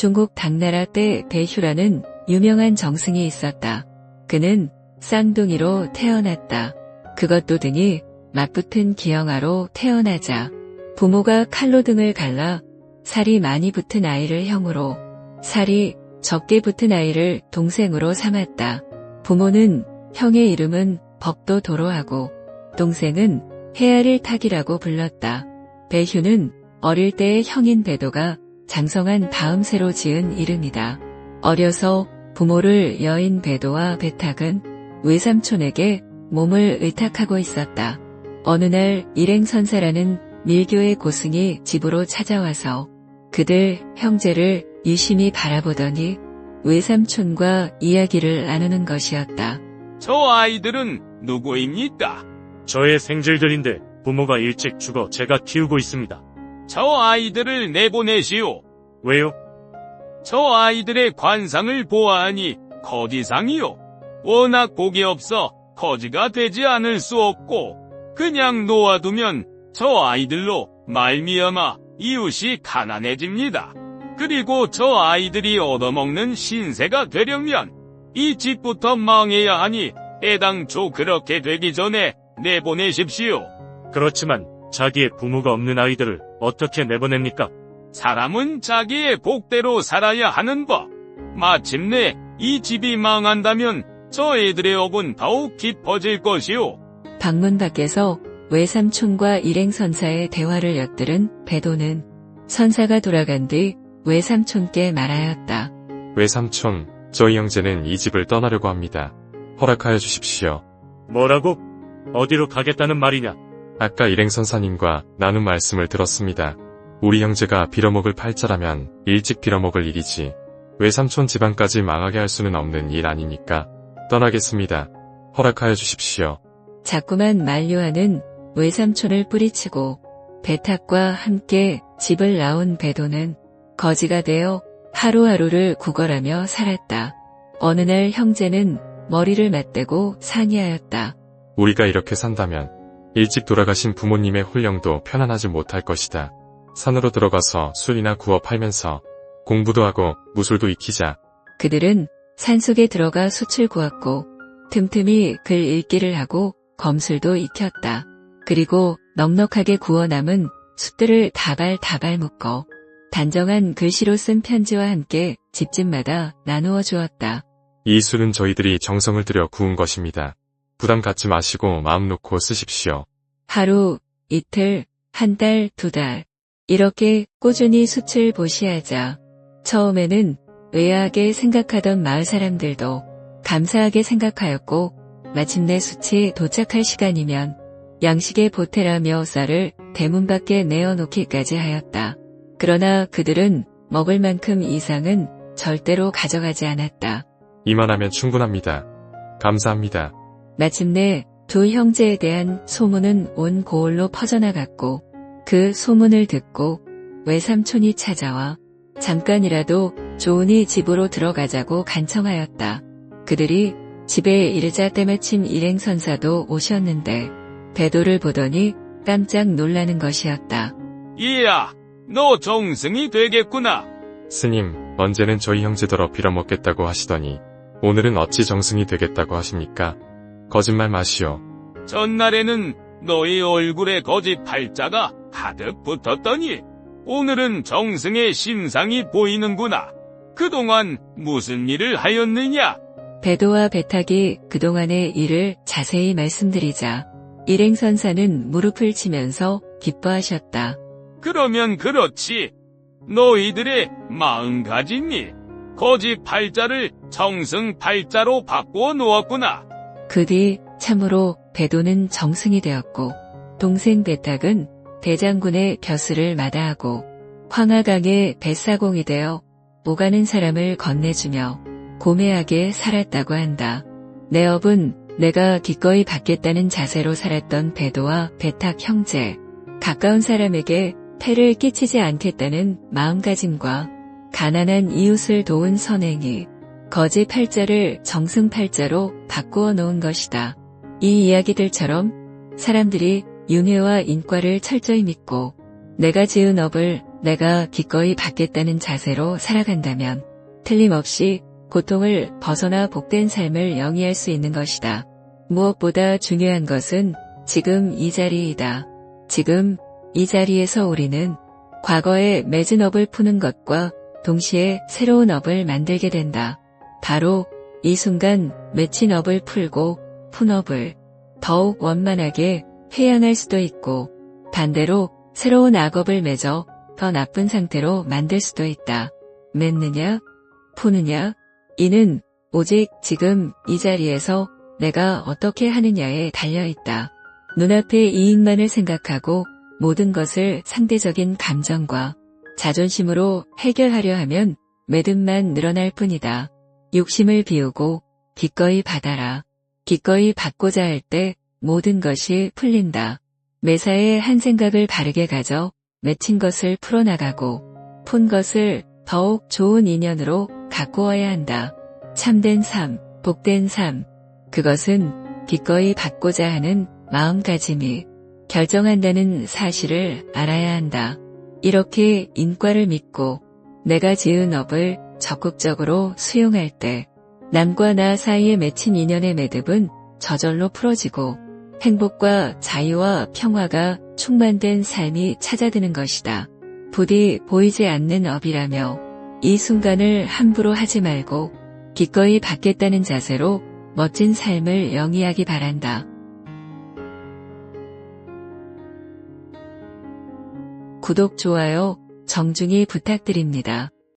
중국 당나라 때 배휴라는 유명한 정승이 있었다. 그는 쌍둥이로 태어났다. 그것도 등이 맞붙은 기형아로 태어나자 부모가 칼로 등을 갈라 살이 많이 붙은 아이를 형으로 살이 적게 붙은 아이를 동생으로 삼았다. 부모는 형의 이름은 법도 도로하고 동생은 헤아릴 탁이라고 불렀다. 배휴는 어릴 때의 형인 배도가 장성한 다음 새로 지은 이름이다. 어려서 부모를 여인 배도와 배탁은 외삼촌에게 몸을 의탁하고 있었다. 어느 날 일행선사라는 밀교의 고승이 집으로 찾아와서 그들 형제를 유심히 바라보더니 외삼촌과 이야기를 나누는 것이었다. 저 아이들은 누구입니까? 저의 생질들인데 부모가 일찍 죽어 제가 키우고 있습니다. 저 아이들을 내보내시오. 왜요? 저 아이들의 관상을 보아하니 거지상이요. 워낙 복이 없어 거지가 되지 않을 수 없고 그냥 놓아두면 저 아이들로 말미암아 이웃이 가난해집니다. 그리고 저 아이들이 얻어먹는 신세가 되려면 이 집부터 망해야 하니 애당초 그렇게 되기 전에 내보내십시오. 그렇지만 자기의 부모가 없는 아이들을 어떻게 내보냅니까? 사람은 자기의 복대로 살아야 하는 법. 마침내 이 집이 망한다면 저 애들의 업은 더욱 깊어질 것이오. 방문 밖에서 외삼촌과 일행선사의 대화를 엿들은 배도는 선사가 돌아간 뒤 외삼촌께 말하였다. 외삼촌, 저희 형제는 이 집을 떠나려고 합니다. 허락하여 주십시오. 뭐라고? 어디로 가겠다는 말이냐? 아까 일행선사님과 나눈 말씀을 들었습니다. 우리 형제가 빌어먹을 팔자라면 일찍 빌어먹을 일이지. 외삼촌 집안까지 망하게 할 수는 없는 일 아니니까. 떠나겠습니다. 허락하여 주십시오. 자꾸만 만류하는 외삼촌을 뿌리치고 배탁과 함께 집을 나온 배도는 거지가 되어 하루하루를 구걸하며 살았다. 어느 날 형제는 머리를 맞대고 상의하였다. 우리가 이렇게 산다면 일찍 돌아가신 부모님의 홀령도 편안하지 못할 것이다. 산으로 들어가서 술이나 구워 팔면서 공부도 하고 무술도 익히자. 그들은 산속에 들어가 숯을 구웠고 틈틈이 글 읽기를 하고 검술도 익혔다. 그리고 넉넉하게 구워 남은 숯들을 다발다발 묶어 단정한 글씨로 쓴 편지와 함께 집집마다 나누어 주었다. 이 술은 저희들이 정성을 들여 구운 것입니다. 부담 갖지 마시고 마음 놓고 쓰십시오. 하루, 이틀, 한 달, 두 달. 이렇게 꾸준히 숯을 보시하자. 처음에는 의아하게 생각하던 마을 사람들도 감사하게 생각하였고, 마침내 숯이 도착할 시간이면 양식의 보태라며 쌀을 대문 밖에 내어놓기까지 하였다. 그러나 그들은 먹을 만큼 이상은 절대로 가져가지 않았다. 이만하면 충분합니다. 감사합니다. 마침내 두 형제에 대한 소문은 온 고을로 퍼져나갔고 그 소문을 듣고 외삼촌이 찾아와 잠깐이라도 좋으니 집으로 들어가자고 간청하였다. 그들이 집에 이르자 때마침 일행선사도 오셨는데 배도를 보더니 깜짝 놀라는 것이었다. 이야, 너 정승이 되겠구나. 스님, 언제는 저희 형제더러 빌어먹겠다고 하시더니 오늘은 어찌 정승이 되겠다고 하십니까? 거짓말 마시오. 전날에는 너희 얼굴에 거짓 팔자가 가득 붙었더니 오늘은 정승의 신상이 보이는구나. 그동안 무슨 일을 하였느냐? 배도와 배탁이 그동안의 일을 자세히 말씀드리자 일행선사는 무릎을 치면서 기뻐하셨다. 그러면 그렇지. 너희들의 마음가짐 일, 거짓 팔자를 정승 팔자로 바꾸어 놓았구나. 그 뒤 참으로 배도는 정승이 되었고 동생 배탁은 대장군의 벼슬을 마다하고 황하강의 뱃사공이 되어 오가는 사람을 건네주며 고매하게 살았다고 한다. 내 업은 내가 기꺼이 받겠다는 자세로 살았던 배도와 배탁 형제, 가까운 사람에게 폐를 끼치지 않겠다는 마음가짐과 가난한 이웃을 도운 선행이 거지 팔자를 정승 팔자로 바꾸어 놓은 것이다. 이 이야기들처럼 사람들이 윤회와 인과를 철저히 믿고 내가 지은 업을 내가 기꺼이 받겠다는 자세로 살아간다면 틀림없이 고통을 벗어나 복된 삶을 영위할 수 있는 것이다. 무엇보다 중요한 것은 지금 이 자리이다. 지금 이 자리에서 우리는 과거의 맺은 업을 푸는 것과 동시에 새로운 업을 만들게 된다. 바로 이 순간 맺힌 업을 풀고 푼 업을 더욱 원만하게 회양할 수도 있고 반대로 새로운 악업을 맺어 더 나쁜 상태로 만들 수도 있다. 맺느냐, 푸느냐, 이는 오직 지금 이 자리에서 내가 어떻게 하느냐에 달려있다. 눈앞의 이익만을 생각하고 모든 것을 상대적인 감정과 자존심으로 해결하려 하면 매듭만 늘어날 뿐이다. 욕심을 비우고 기꺼이 받아라. 기꺼이 받고자 할 때 모든 것이 풀린다. 매사에 한 생각을 바르게 가져 맺힌 것을 풀어나가고 푼 것을 더욱 좋은 인연으로 가꾸어야 한다. 참된 삶, 복된 삶. 그것은 기꺼이 받고자 하는 마음가짐이 결정한다는 사실을 알아야 한다. 이렇게 인과를 믿고 내가 지은 업을 적극적으로 수용할 때 남과 나 사이에 맺힌 인연의 매듭은 저절로 풀어지고 행복과 자유와 평화가 충만된 삶이 찾아드는 것이다. 부디 보이지 않는 업이라며 이 순간을 함부로 하지 말고 기꺼이 받겠다는 자세로 멋진 삶을 영위하기 바란다. 구독, 좋아요 정중히 부탁드립니다.